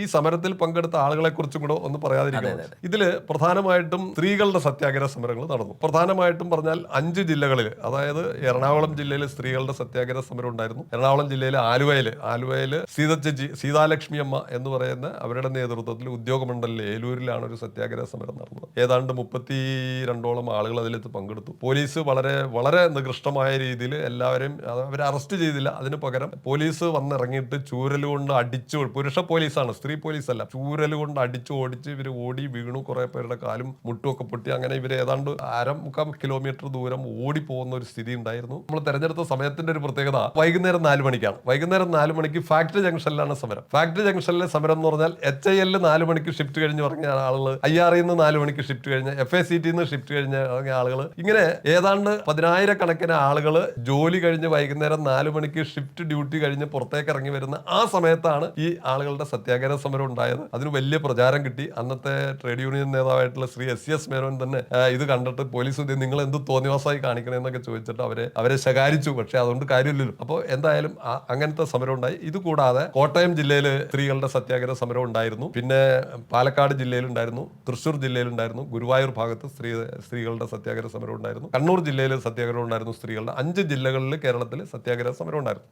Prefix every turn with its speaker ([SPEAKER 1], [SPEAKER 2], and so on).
[SPEAKER 1] ഈ സമരത്തിൽ പങ്കെടുത്ത ആളുകളെ കുറിച്ചും കൂടെ ഒന്ന് പറയാതിരിക്കണം ഇതിൽ പ്രധാനമായിട്ടും സ്ത്രീകളുടെ സത്യാഗ്രഹ സമരങ്ങൾ നടന്നു. പ്രധാനമായിട്ടും പറഞ്ഞാൽ അഞ്ച് ജില്ലകളിൽ അതായത് എറണാകുളം ജില്ലയിൽ സ്ത്രീകളുടെ സത്യാഗ്രഹ സമരം ഉണ്ടായിരുന്നു. എറണാകുളം ജില്ലയിലെ ആലുവയിൽ ആലുവയിൽ സീതച്ചേച്ചി സീതാലക്ഷ്മി അമ്മ എന്ന് പറയുന്ന അവരുടെ നേതൃത്വത്തിൽ ഉദ്യോഗമണ്ഡലിൽ ഏലൂരിലാണ് ഒരു സത്യാഗ്രഹ സമരം നടന്നത്. ഏതാണ്ട് മുപ്പത്തി രണ്ടോളം ആളുകൾ അതിലെത്തി പങ്കെടുത്തു. പോലീസ് വളരെ വളരെ നികൃഷ്ടമായ രീതിയിൽ എല്ലാവരെയും അവരെ അറസ്റ്റ് ചെയ്തില്ല. അതിന് പകരം പോലീസ് വന്നിറങ്ങിയിട്ട് ചൂരലുകൊണ്ട് അടിച്ചു പുരുഷ പോലീസാണ് സ്ത്രീ പോലീസ് അല്ല ചൂരൽ കൊണ്ട് അടിച്ചു ഓടിച്ച് ഇവർ ഓടി വീണു. കുറെ പേരുടെ കാലും മുട്ടുമൊക്കെ പൊട്ടി. അങ്ങനെ ഇവർ ഏതാണ്ട് അര മുക്കാൽ കിലോമീറ്റർ ദൂരം ഓടി പോകുന്ന ഒരു സ്ഥിതി ഉണ്ടായിരുന്നു. നമ്മൾ തെരഞ്ഞെടുത്ത സമയത്തിന്റെ ഒരു പ്രത്യേകത വൈകുന്നേരം നാല് മണിക്കാണ്. വൈകുന്നേരം നാല് മണിക്ക് ഫാക്ടറി ജംഗ്ഷനിലാണ് സമരം. ഫാക്ടറി ജംഗ്ഷനിലെ സമരം എന്ന് പറഞ്ഞാൽ എച്ച് ഐ എല്ലിൽ നാല് മണിക്ക് ഷിഫ്റ്റ് കഴിഞ്ഞ് പറഞ്ഞ ആളുകൾ ഐ ആർ നിന്ന് നാല് മണിക്ക് ഷിഫ്റ്റ് കഴിഞ്ഞ് എഫ് എ സി ടി നിന്ന് ഷിഫ്റ്റ് കഴിഞ്ഞ ഇറങ്ങിയ ആളുകൾ ഇങ്ങനെ ഏതാണ്ട് പതിനായിരക്കണക്കിന് ആളുകൾ ജോലി കഴിഞ്ഞ് വൈകുന്നേരം നാല് മണിക്ക് ഷിഫ്റ്റ് ഡ്യൂട്ടി കഴിഞ്ഞ് പുറത്തേക്ക് ഇറങ്ങി വരുന്ന ആ സമയത്താണ് ഈ ആളുകളുടെ സത്യാഗ്രഹ സമരം ഉണ്ടായത് അതിന് വലിയ പ്രചാരം കിട്ടി. അന്നത്തെ ട്രേഡ് യൂണിയൻ നേതാവായിട്ടുള്ള ശ്രീ എസ് എസ് മേനോൻ തന്നെ ഇത് കണ്ടിട്ട് പോലീസ് ഇത് നിങ്ങൾ എന്ത് തോന്നിവാസമായി കാണിക്കണമെന്നൊക്കെ ചോദിച്ചിട്ട് അവരെ അവരെ ശകാരിച്ചു. പക്ഷെ അതുകൊണ്ട് കാര്യമില്ലല്ലോ. അപ്പോൾ എന്തായാലും അങ്ങനത്തെ സമരം ഉണ്ടായി ഇത് കൂടാതെ കോട്ടയം ജില്ലയിൽ സ്ത്രീകളുടെ സത്യാഗ്രഹ സമരം ഉണ്ടായിരുന്നു. പിന്നെ പാലക്കാട് ജില്ലയിലുണ്ടായിരുന്നു തൃശ്ശൂർ ജില്ലയിലുണ്ടായിരുന്നു ഗുരുവായൂർ ഭാഗത്ത് സ്ത്രീ സ്ത്രീകളുടെ സത്യാഗ്രഹ സമരം ഉണ്ടായിരുന്നു. കണ്ണൂർ ജില്ലയിൽ സത്യാഗ്രഹം ഉണ്ടായിരുന്നു സ്ത്രീകളുടെ. അഞ്ച് ജില്ലകളിൽ കേരളത്തിൽ സത്യാഗ്രഹ സമരം ഉണ്ടായിരുന്നു.